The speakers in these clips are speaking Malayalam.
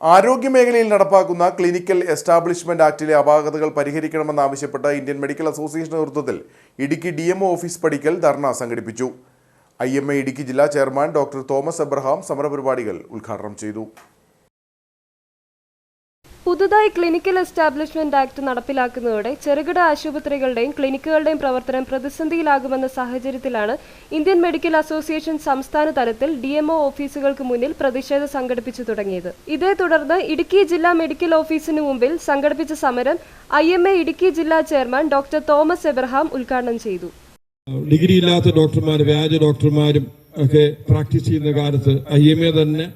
ആരോഗ്യമേഖലയിൽ നടപ്പാക്കുന്ന ക്ലിനിക്കൽ എസ്റ്റാബ്ലിഷ്മെന്റ് ആക്ടിലെ അപാകതകൾ പരിഹരിക്കണമെന്നാവശ്യപ്പെട്ട് ഇന്ത്യൻ മെഡിക്കൽ അസോസിയേഷൻ നേതൃത്വത്തിൽ ഇടുക്കി ഡി ഓഫീസ് പടിക്കൽ ധർണ സംഘടിപ്പിച്ചു. ഐ എം എ ഇടുക്കി ജില്ലാ ചെയർമാൻ ഡോക്ടർ തോമസ് എബ്രഹാം സമരപരിപാടികൾ ഉദ്ഘാടനം ചെയ്തു. പുതുതായി ക്ലിനിക്കൽ എസ്റ്റാബ്ലിഷ്മെന്റ് ആക്ട് നടപ്പിലാക്കുന്നതോടെ ചെറുകിട ആശുപത്രികളുടെയും ക്ലിനിക്കുകളുടെയും പ്രവർത്തനം പ്രതിസന്ധിയിലാകുമെന്ന സാഹചര്യത്തിലാണ് ഇന്ത്യൻ മെഡിക്കൽ അസോസിയേഷൻ സംസ്ഥാന തലത്തിൽ ഡി ഓഫീസുകൾക്ക് മുന്നിൽ പ്രതിഷേധം സംഘടിപ്പിച്ചു തുടങ്ങിയത്. ഇതേ തുടർന്ന് ഇടുക്കി ജില്ലാ മെഡിക്കൽ ഓഫീസിന് മുമ്പിൽ സംഘടിപ്പിച്ച സമരം ഐ ഇടുക്കി ജില്ലാ ചെയർമാൻ ഡോക്ടർ തോമസ് എബ്രഹാം ഉദ്ഘാടനം ചെയ്തു. ഡിഗ്രി ഇല്ലാത്ത ഡോക്ടർമാരും വ്യാജ ഡോക്ടർമാരും ഒക്കെ പ്രാക്ടീസ് ചെയ്യുന്ന കാലത്ത് ഐ എം എ തന്നെ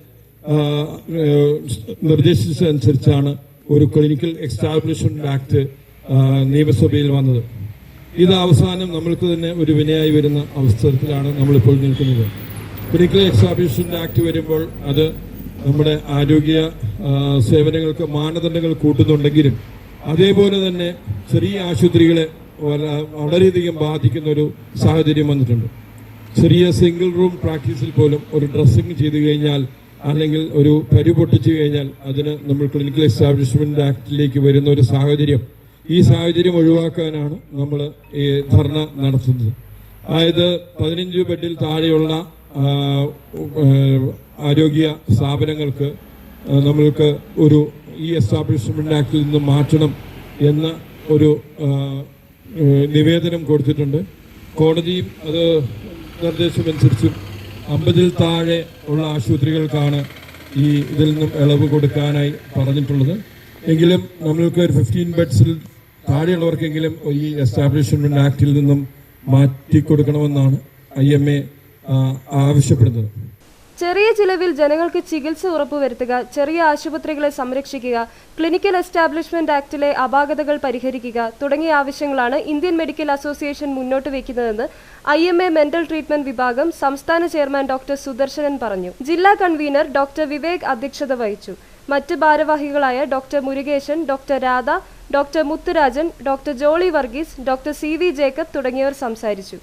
നിർദ്ദേശിച്ചതനുസരിച്ചാണ് ഒരു ക്ലിനിക്കൽ എക്സ്റ്റാബ്ലിഷ്മെന്റ് ആക്ട് നിയമസഭയിൽ വന്നത്. ഇത് അവസാനം നമ്മൾക്ക് തന്നെ ഒരു വിനയായി വരുന്ന അവസരത്തിലാണ് നമ്മളിപ്പോൾ നിൽക്കുന്നത്. ക്ലിനിക്കൽ എക്സ്റ്റാബ്ലിഷ്മെന്റ് ആക്ട് വരുമ്പോൾ അത് നമ്മുടെ ആരോഗ്യ സേവനങ്ങൾക്ക് മാനദണ്ഡങ്ങൾ കൂട്ടുന്നുണ്ടെങ്കിലും അതേപോലെ തന്നെ ചെറിയ ആശുപത്രികളെ വള- വളരെയധികം ബാധിക്കുന്ന ഒരു സാഹചര്യം വന്നിട്ടുണ്ട്. ചെറിയ സിംഗിൾ റൂം പ്രാക്ടീസിൽ പോലും ഒരു ഡ്രസ്സിങ് ചെയ്തു കഴിഞ്ഞാൽ അല്ലെങ്കിൽ ഒരു പരി പൊട്ടിച്ചു കഴിഞ്ഞാൽ അതിന് നമ്മൾ ക്ലിനിക്കൽ എസ്റ്റാബ്ലിഷ്മെന്റ് ആക്ടിലേക്ക് വരുന്ന ഒരു സാഹചര്യം. ഈ സാഹചര്യം ഒഴിവാക്കാനാണ് നമ്മൾ ഈ ധർണ നടത്തുന്നത്. അതായത് പതിനഞ്ച് ബെഡിൽ താഴെയുള്ള ആരോഗ്യ സ്ഥാപനങ്ങൾക്ക് നമ്മൾക്ക് ഒരു ഈ എസ്റ്റാബ്ലിഷ്മെന്റ് ആക്ടിൽ നിന്ന് മാറ്റണം എന്ന ഒരു നിവേദനം കൊടുത്തിട്ടുണ്ട്. കോടതിയും അത് നിർദ്ദേശമനുസരിച്ചും അമ്പതിൽ താഴെ ഉള്ള ആശുപത്രികൾക്കാണ് ഈ ഇതിൽ നിന്നും ഇളവ് കൊടുക്കാനായി പറഞ്ഞിട്ടുള്ളത്. എങ്കിലും നമ്മൾക്ക് ഒരു ഫിഫ്റ്റീൻ ബെഡ്സിൽ താഴെയുള്ളവർക്കെങ്കിലും ഈ എസ്റ്റാബ്ലിഷ്മെന്റ് ആക്ടിൽ നിന്നും മാറ്റി കൊടുക്കണമെന്നാണ് ഐ എം എ ആവശ്യപ്പെടുന്നത്. ചെറിയ ചിലവിൽ ജനങ്ങൾക്ക് ചികിത്സ ഉറപ്പുവരുത്തുക ചെറിയ ആശുപത്രികളെ സംരക്ഷിക്കുക ക്ലിനിക്കൽ എസ്റ്റാബ്ലിഷ്മെന്റ് ആക്ടിലെ അപാകതകൾ പരിഹരിക്കുക തുടങ്ങിയ ആവശ്യങ്ങളാണ് ഇന്ത്യൻ മെഡിക്കൽ അസോസിയേഷൻ മുന്നോട്ട് വയ്ക്കുന്നതെന്ന് I M A mental treatment വിഭാഗം സംസ്ഥാന ചെയർമാൻ ഡോക്ടർ സുദർശനൻ പറഞ്ഞു. ജില്ലാ കൺവീനർ ഡോക്ടർ വിവേക് അധ്യക്ഷത വഹിച്ചു. മറ്റ് ഭാരവാഹികളായ doctor Murukesan doctor Radha doctor Muthurajan doctor Jolly Varghese doctor C V Jacob തുടങ്ങിയവർ സംസാരിച്ചു.